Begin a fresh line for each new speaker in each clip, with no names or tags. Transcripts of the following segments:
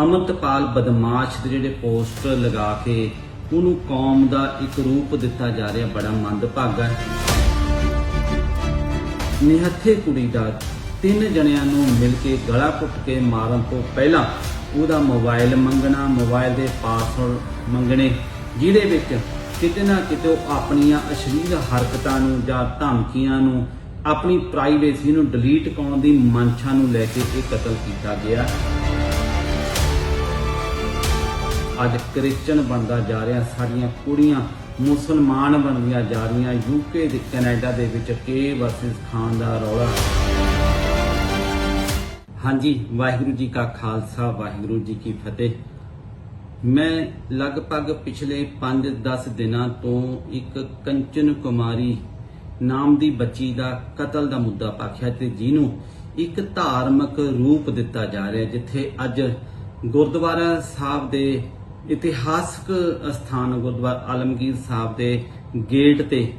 ਅਮਰਤਪਾਲ ਬਦਮਾਸ਼ ਦੇ ਜਿਹੜੇ ਪੋਸਟਰ ਲਗਾ ਕੇ ਉਹਨੂੰ ਕੌਮ ਦਾ ਇੱਕ ਰੂਪ ਦਿੱਤਾ ਜਾ ਰਿਹਾ ਬੜਾ ਮੰਦਭਾਗਾ ਹੈ। ਨਿਹੱਥੇ ਕੁੜੀ ਦਾ ਤਿੰਨ ਜਣਿਆਂ ਨੂੰ ਮਿਲ ਕੇ ਗਲਾ ਘੁੱਟ ਕੇ ਮਾਰਨ ਤੋਂ ਪਹਿਲਾਂ ਉਹਦਾ ਮੋਬਾਈਲ ਮੰਗਣਾ, ਮੋਬਾਈਲ ਦੇ ਪਾਸਵਰਡ ਮੰਗਣੇ, ਜਿਹਦੇ ਵਿੱਚ ਕਿਤੇ ਨਾ ਕਿਤੇ ਉਹ ਆਪਣੀਆਂ ਅਸ਼ਲੀਲ ਹਰਕਤਾਂ ਨੂੰ ਜਾਂ ਧਮਕੀਆਂ ਨੂੰ ਆਪਣੀ ਪ੍ਰਾਈਵੇਸੀ ਨੂੰ ਡਿਲੀਟ ਕਰਨ ਦੀ ਮਨਸ਼ਾ ਨੂੰ ਲੈ ਕੇ ਇਹ ਕਤਲ ਕੀਤਾ ਗਿਆ। ਅੱਜ ਕ੍ਰਿਸਚਨ ਬਣਦਾ ਜਾ ਰਿਹਾ, ਸਾਡੀਆਂ ਕੁੜੀਆਂ ਮੁਸਲਮਾਨ ਬਣਦੀਆਂ ਜਾ ਰਹੀਆਂ ਯੂਕੇ ਦੇ ਕੈਨੇਡਾ ਦੇ ਵਿੱਚ ਕੇ ਵਰਸਸ ਖਾਨ ਦਾ ਰੌਲਾ। ਹਾਂਜੀ, ਵਾਹਿਗੁਰੂ ਜੀ ਕਾ ਖਾਲਸਾ, ਵਾਹਿਗੁਰੂ ਜੀ ਕੀ ਫਤਿਹ। ਮੈਂ ਲਗਭਗ ਪਿਛਲੇ 5-10 ਦਿਨਾਂ ਤੋਂ ਇੱਕ ਕੰਚਨ ਕੁਮਾਰੀ ਨਾਮ ਦੀ ਬੱਚੀ ਦਾ ਕਤਲ ਦਾ ਮੁੱਦਾ ਪਾਖਿਆ ਤੇ ਜਿਹਨੂੰ ਇੱਕ ਧਾਰਮਿਕ ਰੂਪ ਦਿੱਤਾ ਜਾ ਰਿਹਾ, ਜਿੱਥੇ ਅੱਜ ਗੁਰਦੁਆਰਾ ਸਾਹਿਬ ਦੇ ਇਤਿਹਾਸਕ ਸਥਾਨ ਗੁਰਦੁਆਰਾ ਆਲਮਗੀਰ ਸਾਹਿਬ ਦੇ ਗੇਟ ਤੇ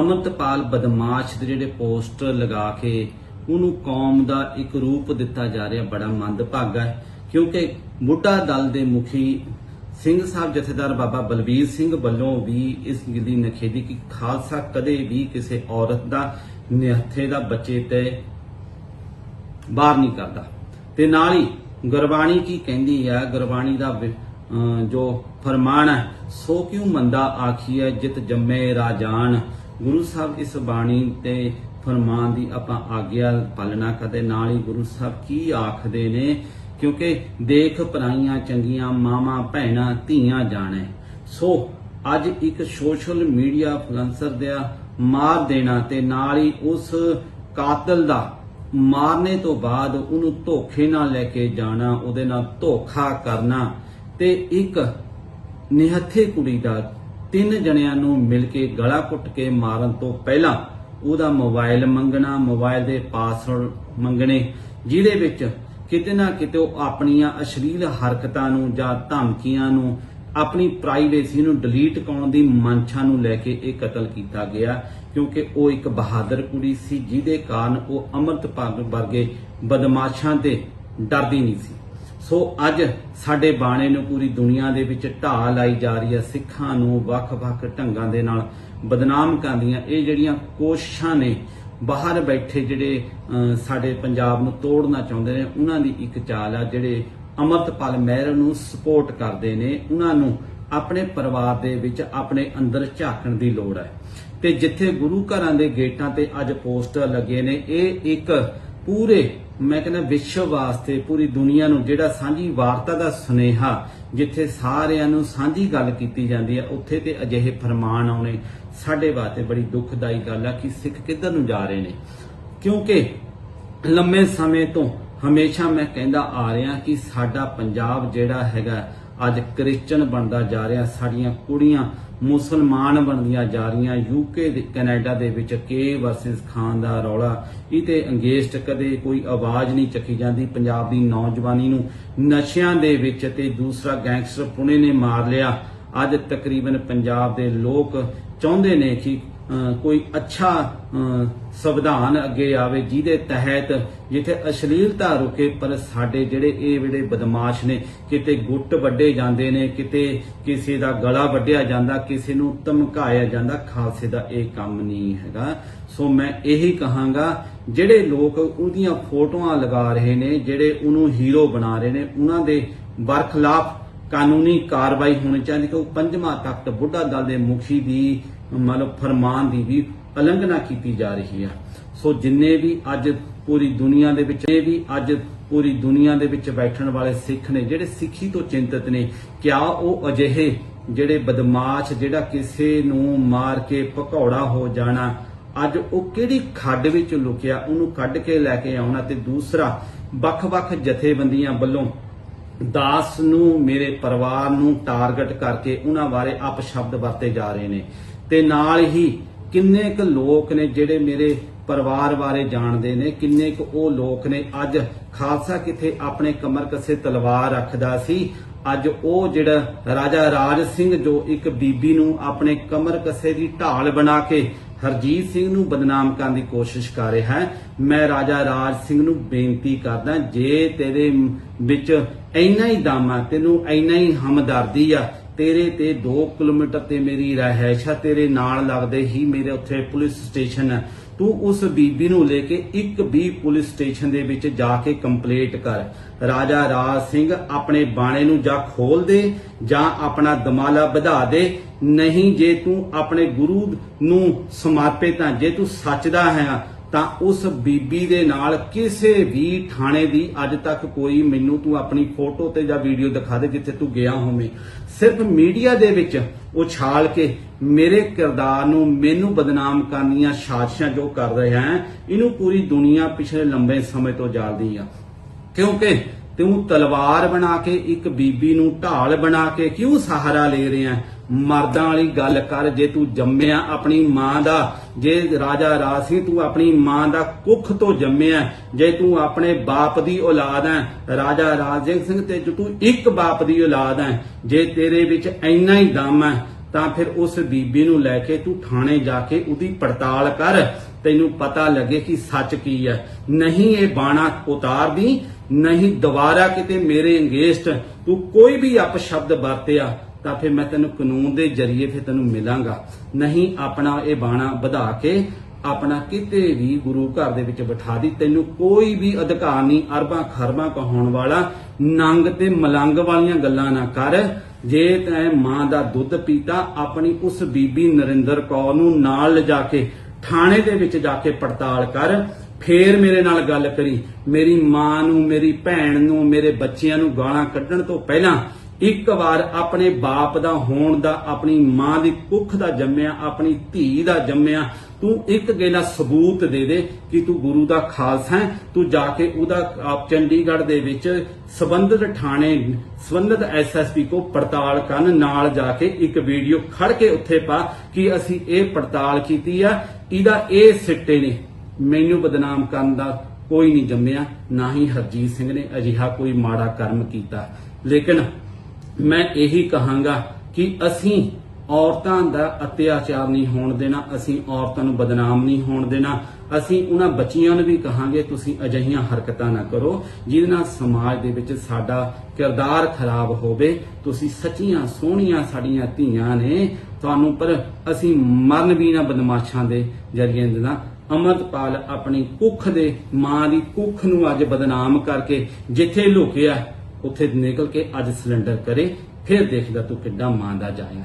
ਅਮਰਤਪਾਲ ਬਦਮਾਸ਼ ਦੇ ਜਿਹੜੇ ਪੋਸਟਰ ਲਗਾ ਕੇ ਉਹਨੂੰ ਕੌਮ ਦਾ ਇੱਕ ਰੂਪ ਦਿੱਤਾ ਜਾ ਰਿਹਾ, ਬੜਾ ਮੰਦਭਾਗਾ ਹੈ। ਕਿਉਂਕਿ ਬੁੱਢਾ ਦਲ ਦੇ ਮੁਖੀ ਸਿੰਘ ਸਾਹਿਬ ਜਥੇਦਾਰ ਬਾਬਾ ਬਲਬੀਰ ਸਿੰਘ ਵੱਲੋਂ ਵੀ ਇਸ ਗੱਲ ਦੀ ਨਖੇਦੀ ਕਿ ਖਾਲਸਾ ਕਦੇ ਵੀ ਕਿਸੇ ਔਰਤ ਦਾ, ਨਿਹੱਥੇ ਦਾ, ਬੱਚੇ ਤੇ ਬਾਹਰ ਨਹੀਂ ਕਰਦਾ। ਤੇ ਨਾਲ ਹੀ ਗੁਰਬਾਣੀ ਕੀ ਕਹਿੰਦੀ ਹੈ, ਗੁਰਬਾਣੀ ਦਾ ਜੋ ਫਰਮਾਨ ਹੈ, ਸੋ ਕਿਉ ਮੰਦਾ ਆਖੀਐ ਜਿਤ ਜੰਮੇ ਰਾਜਾਨ? ਗੁਰੂ ਸਾਹਿਬ ਇਸ ਬਾਣੀ ਤੇ ਫਰਮਾਨ ਦੀ ਆਪਾਂ ਆਗਿਆ ਪਾਲਣਾ ਕਰਦੇ, ਨਾਲ ਹੀ ਗੁਰੂ ਸਾਹਿਬ ਕੀ ਆਖਦੇ ਨੇ? ਕਿਉਂਕਿ ਦੇਖ ਪਰਾਈਆਂ ਚੰਗੀਆਂ, ਮਾਵਾਂ ਭੈਣਾਂ, ਧੀਆਂ ਜਾਣੇ। ਸੋ ਅੱਜ ਇੱਕ ਸੋਸ਼ਲ ਮੀਡੀਆ ਫਲੂਐਂਸਰ ਦਾ ਮਾਰ ਦੇਣਾ ਤੇ ਨਾਲ ਹੀ ਉਸ ਕਾਤਲ ਦਾ ਮਾਰਨੇ ਤੋਂ ਬਾਅਦ ਉਹਨੂੰ ਧੋਖੇ ਨਾਲ ਲੈ ਕੇ ਜਾਣਾ, ਉਹਦੇ ਨਾਲ ਧੋਖਾ ਕਰਨਾ। ਤੇ ਇੱਕ ਨਿਹੱਥੇ ਕੁੜੀ ਦਾ ਤਿੰਨ ਜਣਿਆਂ ਨੂੰ ਮਿਲ ਕੇ ਗਲਾ ਕੁੱਟ ਕੇ ਮਾਰਨ ਤੋਂ ਪਹਿਲਾਂ ਉਹਦਾ ਮੋਬਾਈਲ ਮੰਗਣਾ, ਮੋਬਾਈਲ ਦੇ ਪਾਸਵਰਡ ਮੰਗਣੇ, ਜਿਹਦੇ ਵਿੱਚ ਕਿਤੇ ਨਾ ਕਿਤੇ ਉਹ ਆਪਣੀਆਂ ਅਸ਼ਲੀਲ ਹਰਕਤਾਂ ਨੂੰ ਜਾਂ ਧਮਕੀਆਂ ਨੂੰ ਆਪਣੀ ਪ੍ਰਾਈਵੇਸੀ ਨੂੰ ਡਿਲੀਟ ਕਰਨ ਦੀ ਮੰਸ਼ਾ ਨੂੰ ਲੈ ਕੇ ਇਹ ਕਤਲ ਕੀਤਾ ਗਿਆ, ਕਿਉਂਕਿ ਉਹ ਇੱਕ ਬਹਾਦਰ ਕੁੜੀ ਸੀ, ਜਿਹਦੇ ਕਾਰਨ ਉਹ ਅੰਮ੍ਰਿਤਪਾਲ ਵਰਗੇ ਬਦਮਾਸ਼ਾਂ ਤੇ ਡਰਦੀ ਨਹੀਂ ਸੀ। ਸੋ ਅੱਜ ਸਾਡੇ ਬਾਣੇ ਨੂੰ ਪੂਰੀ ਦੁਨੀਆ ਦੇ ਵਿੱਚ ਢਾਹ ਲਾਈ ਜਾ ਰਹੀ ਹੈ, ਸਿੱਖਾਂ ਨੂੰ ਵੱਖ-ਵੱਖ ਢੰਗਾਂ ਦੇ ਨਾਲ ਬਦਨਾਮ ਕਰਦੀਆਂ। ਇਹ ਜਿਹੜੀਆਂ ਕੋਸ਼ਿਸ਼ਾਂ ਨੇ, ਬਾਹਰ ਬੈਠੇ ਜਿਹੜੇ ਸਾਡੇ ਪੰਜਾਬ ਨੂੰ ਤੋੜਨਾ ਚਾਹੁੰਦੇ ਨੇ, ਉਹਨਾਂ ਦੀ ਇੱਕ ਚਾਲ ਆ, ਜਿਹੜੇ ਅਮਰਤਪਾਲ ਮਹਿਰ ਨੂੰ ਸਪੋਰਟ ਕਰਦੇ ਨੇ, ਉਹਨਾਂ ਨੂੰ ਆਪਣੇ ਪਰਿਵਾਰ ਦੇ ਵਿੱਚ ਆਪਣੇ ਅੰਦਰ ਝਾਕਣ ਦੀ ਲੋੜ ਹੈ। ਤੇ ਜਿੱਥੇ ਗੁਰੂ ਘਰਾਂ ਦੇ ਗੇਟਾਂ ਤੇ ਅੱਜ ਪੋਸਟਰ ਲੱਗੇ ਨੇ, ਇਹ ਇੱਕ ਪੂਰੇ ਮੈਂ ਕਹਿੰਦਾ ਵਿਸ਼ਵ ਵਾਸਤੇ, ਪੂਰੀ ਦੁਨੀਆ ਨੂੰ, ਜਿਹੜਾ ਸਾਂਝੀ ਵਾਰਤਾ ਦਾ ਸੁਨੇਹਾ, ਜਿੱਥੇ ਸਾਰਿਆਂ ਨੂੰ ਸਾਂਝੀ ਗੱਲ ਕੀਤੀ ਜਾਂਦੀ ਹੈ, ਉੱਥੇ ਤੇ ਅਜਿਹੇ ਫਰਮਾਨ ਆਉਣੇ ਸਾਡੇ ਵਾਸਤੇ ਬੜੀ ਦੁਖਦਾਈ ਗੱਲ ਆ ਕਿ ਸਿੱਖ ਕਿੱਧਰ ਨੂੰ ਜਾ ਰਹੇ ਨੇ। ਕਿਉਂਕਿ ਲੰਮੇ ਸਮੇਂ ਤੋਂ ਹਮੇਸ਼ਾ ਮੈਂ ਕਹਿੰਦਾ ਆ ਰਿਹਾ ਕਿ ਸਾਡਾ ਪੰਜਾਬ ਜਿਹੜਾ ਹੈਗਾ ਅੱਜ ਕ੍ਰਿਸਚਨ ਬਣਦਾ ਜਾ ਰਿਹਾ, ਸਾਡੀਆਂ ਕੁੜੀਆਂ ਮੁਸਲਮਾਨ ਬਣਦੀਆਂ ਜਾ ਰਹੀਆਂ ਯੂਕੇ ਦੇ, ਕੈਨੇਡਾ ਦੇ ਵਿੱਚ ਕੇ ਵਰਸਸ ਖਾਨ ਦਾ ਰੌਲਾ। ਇਹ ਤੇ ਅੰਗੇਸਟ ਕਦੇ ਕੋਈ ਆਵਾਜ਼ ਨਹੀਂ ਚੱਕੀ ਜਾਂਦੀ। ਪੰਜਾਬ ਦੀ ਨੌਜਵਾਨੀ ਨੂੰ ਨਸ਼ਿਆਂ ਦੇ ਵਿੱਚ ਤੇ ਦੂਸਰਾ ਗੈਂਗਸਟਰ ਪੁਣੇ ਨੇ ਮਾਰ ਲਿਆ। ਅੱਜ ਤਕਰੀਬਨ ਪੰਜਾਬ ਦੇ ਲੋਕ ਚਾਹੁੰਦੇ ਨੇ ਕਿ ਕੋਈ ਅੱਛਾ ਸੰਵਿਧਾਨ ਅੱਗੇ ਆਵੇ ਜਿਹਦੇ ਤਹਿਤ ਜਿੱਥੇ ਅਸ਼ਲੀਲਤਾ ਰੁਕੇ, ਪਰ ਸਾਡੇ ਜਿਹੜੇ ਇਹ ਜਿਹੜੇ ਬਦਮਾਸ਼ ਨੇ, ਕਿਤੇ ਗੁੱਟ ਵੱਡੇ ਜਾਂਦੇ ਨੇ, ਕਿਤੇ ਕਿਸੇ ਦਾ ਗਲਾ ਵੱਢਿਆ ਜਾਂਦਾ, ਕਿਸੇ ਨੂੰ ਧਮਕਾਇਆ ਜਾਂਦਾ, ਖਾਲਸੇ ਦਾ ਇਹ ਕੰਮ ਨਹੀਂ ਹੈਗਾ। ਸੋ ਮੈਂ ਇਹੀ ਕਹਾਂਗਾ, ਜਿਹੜੇ ਲੋਕ ਉਹਦੀਆਂ ਫੋਟੋਆਂ ਲਗਾ ਰਹੇ ਨੇ, ਜਿਹੜੇ ਉਹਨੂੰ ਹੀਰੋ ਬਣਾ ਰਹੇ ਨੇ, ਉਹਨਾਂ ਦੇ ਬਰਖਲਾਫ ਕਾਨੂੰਨੀ ਕਾਰਵਾਈ ਹੋਣੀ ਚਾਹੀਦੀ ਕਿ ਉਹ ਪੰਜਵਾਂ ਤਖਤ ਬੁੱਢਾ ਦਲ ਦੇ ਮੁਖੀ ਦੀ ਮਤਲਬ ਫਰਮਾਨ ਦੀ ਵੀ ਉਲੰਘਣਾ ਕੀਤੀ ਜਾ ਰਹੀ ਹੈ ਸੋ ਜਿੰਨੇ ਵੀ ਅੱਜ ਪੂਰੀ ਦੁਨੀਆ ਦੇ ਵਿੱਚ ਇਹ ਵੀ ਅੱਜ ਪੂਰੀ ਦੁਨੀਆ ਦੇ ਵਿੱਚ ਬੈਠਣ ਵਾਲੇ ਸਿੱਖ ਨੇ, ਜਿਹੜੇ ਸਿੱਖੀ ਤੋਂ ਚਿੰਤਤ ਨੇ, ਕਿਆ ਉਹ ਅਜਿਹੇ ਜਿਹੜੇ ਬਦਮਾਸ਼, ਜਿਹੜਾ ਕਿਸੇ ਨੂੰ ਮਾਰ ਕੇ ਭਕੌੜਾ ਹੋ ਜਾਣਾ, ਅੱਜ ਉਹ ਕਿਹੜੀ ਖੱਡ ਵਿੱਚ ਲੁਕਿਆ, ਉਹਨੂੰ ਕੱਢ ਕੇ ਲੈ ਕੇ ਆਉਣਾ ਤੇ ਦੂਸਰਾ ਵੱਖ-ਵੱਖ ਜਥੇਬੰਦੀਆਂ ਵੱਲੋਂ ਦਾਸ ਨੂੰ, ਮੇਰੇ ਪਰਿਵਾਰ ਨੂੰ ਟਾਰਗੇਟ ਕਰਕੇ ਉਹਨਾਂ ਬਾਰੇ ਅਪਸ਼ਬਦ ਵਰਤੇ ਜਾ ਰਹੇ ਨੇ। ਤੇ ਨਾਲ ਹੀ ਕਿੰਨੇ ਕੁ ਲੋਕ ਨੇ ਜਿਹੜੇ ਮੇਰੇ ਪਰਿਵਾਰ ਬਾਰੇ ਜਾਣਦੇ ਨੇ, ਕਿੰਨੇ ਕੁ ਉਹ ਲੋਕ ਨੇ, ਅੱਜ ਖਾਲਸਾ ਕਿਥੇ ਆਪਣੇ ਕਮਰ ਕੱਸੇ ਤਲਵਾਰ ਰੱਖਦਾ ਸੀ, ਅੱਜ ਉਹ ਜਿਹੜਾ ਰਾਜਾ ਰਾਜ ਸਿੰਘ ਜੋ ਇੱਕ ਬੀਬੀ ਨੂੰ ਆਪਣੇ ਕਮਰ ਕੱਸੇ ਦੀ ਢਾਲ ਬਣਾ ਕੇ ਹਰਜੀਤ ਸਿੰਘ ਨੂੰ ਬਦਨਾਮ ਕਰਨ ਦੀ ਕੋਸ਼ਿਸ਼ ਕਰ ਰਿਹਾ ਹੈ, ਮੈਂ ਰਾਜਾ ਰਾਜ ਸਿੰਘ ਨੂੰ ਬੇਨਤੀ ਕਰਦਾ, ਜੇ ਤੇਰੇ ਵਿੱਚ ਇੰਨਾ ਹੀ ਦਮ ਆ, ਤੈਨੂੰ ਇੰਨਾ ਹੀ ਹਮਦਰਦੀ ਆ ਤੇਰੇ ਤੇ 2 ਕਿਲੋਮੀਟਰ ਤੇ ਮੇਰੀ ਰਹਿائش ਤੇਰੇ ਨਾਲ ਲੱਗਦੇ ਹੀ ਮੇਰੇ ਉੱਥੇ ਪੁਲਿਸ ਸਟੇਸ਼ਨ ਹੈ ਤੂੰ ਉਸ ਬੀਬੀ ਨੂੰ ਲੈ ਕੇ ਇੱਕ ਵੀ ਪੁਲਿਸ ਸਟੇਸ਼ਨ ਦੇ ਵਿੱਚ ਜਾ ਕੇ ਕੰਪਲੇਂਟ ਕਰ। ਰਾਜਾ ਰਾਜ ਸਿੰਘ ਆਪਣੇ ਬਾਣੇ ਨੂੰ ਜਾਂ ਖੋਲ ਦੇ, ਜਾਂ ਆਪਣਾ ਦਮਾਲਾ ਵਧਾ ਦੇ। ਨਹੀਂ, ਜੇ ਤੂੰ ਆਪਣੇ ਗੁਰੂ ਨੂੰ ਸਮਰਪਿਤ ਹੈ ਜੇ ਤੂੰ ਸੱਚ ਦਾ ਹੈ ਤਾਂ ਉਸ ਬੀਬੀ ਦੇ ਨਾਲ ਕਿਸੇ ਵੀ ਥਾਣੇ ਦੀ ਅੱਜ ਤੱਕ ਕੋਈ ਮੈਨੂੰ ਤੂੰ ਆਪਣੀ ਫੋਟੋ ਤੇ ਜਾਂ ਵੀਡੀਓ ਦਿਖਾ ਦੇ ਜਿੱਥੇ ਤੂੰ ਗਿਆ ਹੋਵੇਂ। ਸਿਰਫ ਮੀਡੀਆ ਦੇ ਵਿੱਚ ਉਛਾਲ ਕੇ ਮੇਰੇ ਕਿਰਦਾਰ ਨੂੰ ਮੈਨੂੰ ਬਦਨਾਮ ਕਰਨੀਆਂ ਸਾਜ਼ਿਸ਼ਾਂ ਜੋ ਕਰ ਰਿਹਾ ਹੈ ਇਹਨੂੰ ਪੂਰੀ ਦੁਨੀਆ ਪਿਛਲੇ ਲੰਬੇ ਸਮੇਂ ਤੋਂ ਜਾਣਦੀ ਆ। ਕਿਉਂਕਿ ਤੂੰ ਤਲਵਾਰ ਬਣਾ ਕੇ ਇੱਕ ਬੀਬੀ ਨੂੰ ਢਾਲ ਬਣਾ ਕੇ ਕਿਉਂ ਸਹਾਰਾ ਲੈ ਰਿਹਾ ਮਰਦਾਂ ਵਾਲੀ ਗੱਲ ਕਰ, ਜੇ ਤੂੰ ਜੰਮਿਆ ਆਪਣੀ ਮਾਂ ਦਾ, ਜੇ ਰਾਜਾ ਰਾਜ ਸਿੰਘ ਤੂੰ ਆਪਣੀ ਮਾਂ ਦਾ ਕੁੱਖ ਤੋਂ ਜੰਮਿਆ ਜੇ ਤੂੰ ਆਪਣੇ ਬਾਪ ਦੀ ਔਲਾਦ ਹੈ, ਰਾਜਾ ਰਾਜ ਸਿੰਘ, ਤੇ ਜੇ ਤੂੰ ਇੱਕ ਬਾਪ ਦੀ ਔਲਾਦ ਹੈ, ਜੇ ਤੇਰੇ ਵਿੱਚ ਇੰਨਾ ਹੀ ਦਮ ਹੈ, ਤਾਂ ਫਿਰ ਉਸ ਬੀਬੀ ਨੂੰ ਲੈ ਕੇ ਤੂੰ ਥਾਣੇ ਜਾ ਕੇ ਉਹਦੀ ਪੜਤਾਲ ਕਰ। ਤੈਨੂੰ ਪਤਾ ਲੱਗੇ ਕਿ ਸੱਚ ਕੀ ਹੈ। ਨਹੀਂ ਇਹ ਬਾਣਾ ਉਤਾਰਦੀ, ਨਹੀਂ ਦੁਬਾਰਾ ਕਿਤੇ ਮੇਰੇ ਅੰਗੇਸਟ ਤੂੰ ਕੋਈ ਵੀ ਅਪਸ਼ਬਦ ਵਰਤਿਆ, ਤਾਂ ਫਿਰ ਮੈਂ ਤੈਨੂੰ ਕਾਨੂੰਨ ਦੇ ਜ਼ਰੀਏ ਫਿਰ ਤੈਨੂੰ ਮਿਲਾਂਗਾ। ਨਹੀਂ ਆਪਣਾ ਇਹ ਬਾਣਾ ਵਧਾ ਕੇ ਆਪਣਾ ਕਿਤੇ ਵੀ ਗੁਰੂ ਘਰ ਦੇ ਵਿੱਚ ਬਿਠਾ ਦੀ। ਤੈਨੂੰ ਕੋਈ ਵੀ ਅਧਿਕਾਰ ਨਹੀਂ, ਅਰਬਾਂ ਖਰਬਾਂ ਕਹਾਉਣ ਵਾਲਾ, ਨੰਗ ਤੇ ਮਲੰਗ ਵਾਲੀਆਂ ਗੱਲਾਂ ਨਾ ਕਰ। ਜੇ ਤੈਂ ਮਾਂ ਦਾ ਦੁੱਧ ਪੀਤਾ, ਆਪਣੀ ਉਸ ਬੀਬੀ ਨਰਿੰਦਰ ਕੌਰ ਨੂੰ ਨਾਲ ਲਿਜਾ ਕੇ ਥਾਣੇ ਦੇ ਵਿੱਚ ਜਾ ਕੇ ਪੜਤਾਲ ਕਰ, ਫੇਰ ਮੇਰੇ ਨਾਲ ਗੱਲ ਕਰੀ। ਮੇਰੀ ਮਾਂ ਨੂੰ, ਮੇਰੀ ਭੈਣ ਨੂੰ, ਮੇਰੇ ਬੱਚਿਆਂ ਨੂੰ ਗਾਲਾਂ ਕੱਢਣ ਤੋਂ ਪਹਿਲਾਂ ਇੱਕ ਵਾਰ ਆਪਣੇ ਬਾਪ ਦਾ, ਹੋਣ ਦਾ, ਆਪਣੀ ਮਾਂ ਦੀ ਕੁੱਖ ਦਾ ਜੰਮਿਆ, ਆਪਣੀ ਧੀ ਦਾ ਜੰਮਿਆ ਤੂੰ ਇੱਕ ਗੇਲਾ ਸਬੂਤ ਦੇ ਦੇ ਕਿ ਤੂੰ ਗੁਰੂ ਦਾ ਖਾਲਸਾ ਹੈ, ਤੂੰ ਜਾ ਕੇ ਉਹਦਾ ਆਪ ਚੰਡੀਗੜ੍ਹ ਦੇ ਵਿੱਚ ਸਬੰਧਤ ਥਾਣੇ, ਸਬੰਧਤ ਐਸਐਸਪੀ ਕੋ ਪੜਤਾਲ ਕਰਨ, ਨਾਲ ਜਾ ਕੇ ਇੱਕ ਵੀਡੀਓ ਖੜ ਕੇ ਉੱਥੇ ਪਾ ਕਿ ਅਸੀਂ ਇਹ ਪੜਤਾਲ ਕੀਤੀ ਆ, ਇਹਦਾ ਇਹ ਸਿੱਟੇ ਨੇ। ਮੈਨੂੰ ਬਦਨਾਮ ਕਰਨ ਦਾ ਕੋਈ ਨਹੀਂ ਜੰਮਿਆ, ਨਾ ਹੀ ਹਰਜੀਤ ਸਿੰਘ ਨੇ ਅਜਿਹਾ ਕੋਈ ਮਾੜਾ ਕਰਮ ਕੀਤਾ। ਲੇਕਿਨ ਮੈਂ ਇਹੀ ਕਹਾਂਗਾ ਕਿ ਅਸੀਂ ਔਰਤਾਂ ਦਾ ਅਤਿਆਚਾਰ ਨਹੀਂ ਹੋਣ ਦੇਣਾ, ਅਸੀਂ ਔਰਤਾਂ ਨੂੰ ਬਦਨਾਮ ਨਹੀਂ ਹੋਣ ਦੇਣਾ। ਅਸੀਂ ਉਹਨਾਂ ਬੱਚੀਆਂ ਨੂੰ ਵੀ ਕਹਾਂਗੇ, ਤੁਸੀਂ ਅਜਿਹੀਆਂ ਹਰਕਤਾਂ ਨਾ ਕਰੋ, ਜਿਹਦੇ ਨਾਲ ਸਮਾਜ ਦੇ ਵਿੱਚ ਸਾਡਾ ਕਿਰਦਾਰ ਖਰਾਬ ਹੋਵੇ। ਤੁਸੀਂ ਸੱਚੀਆਂ, ਸੋਹਣੀਆਂ ਸਾਡੀਆਂ ਧੀਆਂ ਨੇ। ਤੁਹਾਨੂੰ ਪਰ ਅਸੀਂ ਮਰਨ ਵੀ ਨਾ ਬਦਮਾਸ਼ਾਂ ਦੇ ਜਰੀਏ ਦੇਣਾ ਅਮਰਤਪਾਲ ਆਪਣੀ ਕੁੱਖ ਦੇ ਮਾਂ ਦੀ ਕੁੱਖ ਨੂੰ ਅੱਜ ਬਦਨਾਮ ਕਰਕੇ ਜਿੱਥੇ ਲੁਕਿਆ, ਉੱਥੇ ਨਿਕਲ ਕੇ ਅੱਜ ਸਿਲੰਡਰ ਕਰੇ, ਫਿਰ ਦੇਖਦਾ ਤੂੰ ਕਿੱਡਾ ਮਾਂ ਦਾ ਜਾਇਆ